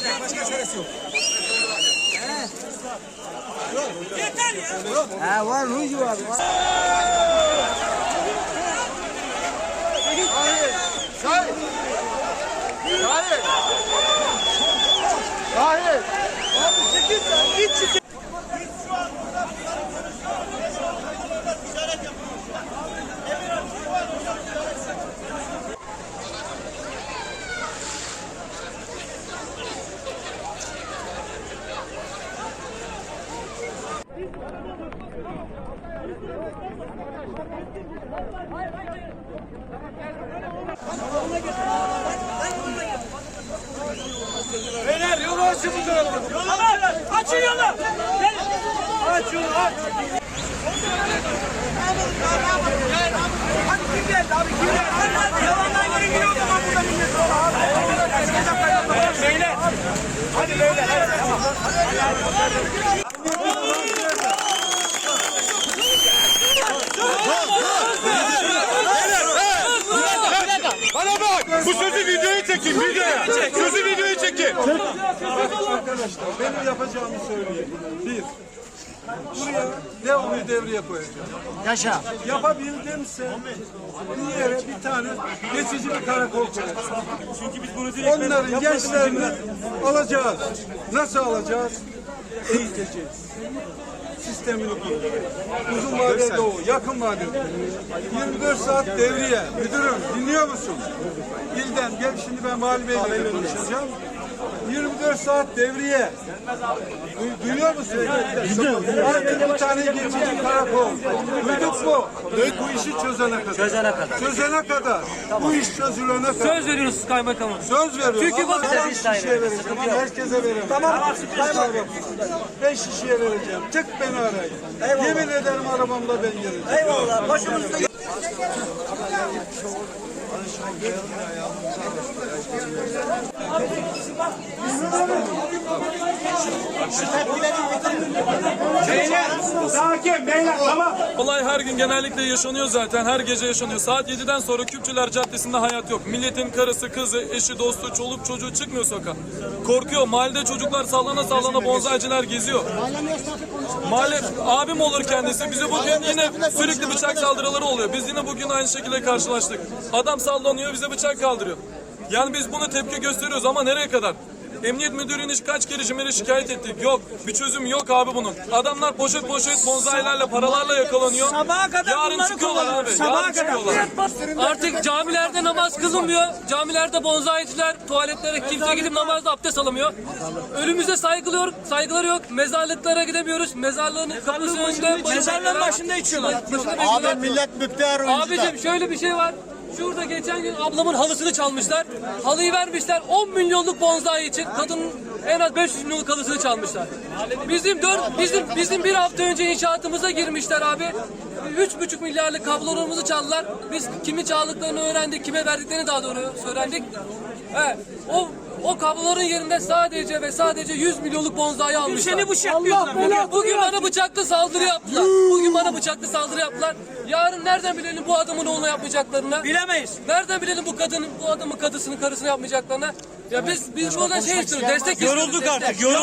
olacak. Başka çaresi yok. Yeter ya. Ha var ruj var. var. Şahin! Beyler yolu açın bu tarafa. Tamam. Açın yolu. Gel. Aç yolu aç. Hadi kim geldi abi kim geldi? Yalandan geri giriyor o zaman burada millet. Beyler. Hadi beyler. Bana bak! Bu sözü videoya çekin, videoya! Sözü videoya çekin! Arkadaşlar benim yapacağımı söyleyeyim. Bir, buraya devamlı devreye koyacağım. Yaşa. Yapabildimse bir yere bir tane geçici bir karakol koyacağım. Çünkü biz bunu Onların gençlerini alacağız. Nasıl alacağız? Eğiteceğiz. Sistemini kuracağız. Uzun vadede o, yakın vadede. 24 saat devriye. Müdürüm dinliyor musun? İlden gel şimdi ben Vali Bey'le konuşacağım. 24 saat devriye. Du- duyuyor musun? Artık bir tane geçici karakol. Duyduk mu? Bu işi çözene kadar. Çözene kadar. Çözene kadar. Bu iş çözülene kadar. Söz veriyorsunuz kaymakamım. Söz veriyorum. Çünkü bak- ben şişeye vereceğim. Herkese veririm. Tamam. Tamam. Ben şişeye vereceğim. Tık beni arayın. Yemin ederim arabamla ben geleceğim. Eyvallah. Başımızda şu tepkileri bitirmiyor. Sakin beyler tamam. Olay her gün genellikle yaşanıyor zaten. Her gece yaşanıyor. Saat 7'den sonra Küpçüler Caddesi'nde hayat yok. Milletin karısı, kızı, eşi, dostu, çoluk, çocuğu çıkmıyor sokağa. Korkuyor. Mahallede çocuklar sallana sallana bonzaycılar geziyor. Mahalle abim olur kendisi. Bize bugün yine sürekli bıçak saldırıları oluyor. Biz yine bugün aynı şekilde karşılaştık. Adam sallanıyor bize bıçak kaldırıyor. Yani biz bunu tepki gösteriyoruz ama nereye kadar? Emniyet müdürlüğüne kaç kere Cimer'e şikayet ettik. Yok. Bir çözüm yok abi bunun. Adamlar poşet poşet bonzailerle paralarla yakalanıyor. Sabaha kadar Yarın bunları çıkıyorlar kullanıyor. abi. Sabaha Yarın kadar. çıkıyorlar. Artık camilerde namaz kılınmıyor. Camilerde bonzayiciler, tuvaletlere kimse gidip namazda abdest alamıyor. Ölümüze saygılıyor, saygıları yok. Mezarlıklara gidemiyoruz. Mezarlığın kapısı önünde. Mezarlığın başında içiyorlar. Abi millet müpteğer Abicim şöyle bir şey var. Şurada geçen gün ablamın halısını çalmışlar. Halıyı vermişler 10 milyonluk bonzai için. Kadının en az 500 milyonluk halısını çalmışlar. Bizim dört, bizim bizim bir hafta önce inşaatımıza girmişler abi. Üç buçuk milyarlık kablolarımızı çaldılar. Biz kimi çaldıklarını öğrendik, kime verdiklerini daha doğru öğrendik. Evet, o o kabloların yerinde sadece ve sadece 100 milyonluk bonzai almışlar. Seni bıçaklıyorlar. Bugün, bugün bana bıçaklı saldırı yaptılar. Bugün bana bıçaklı saldırı yaptılar. Yarın nereden bilelim bu adamın oğluna yapmayacaklarını? Bilemeyiz. Nereden bilelim bu kadının, bu adamın kadısının karısını yapmayacaklarını? Ya biz biz buradan şey istiyoruz, destek istiyoruz. Yorulduk destek. artık. Yorulduk.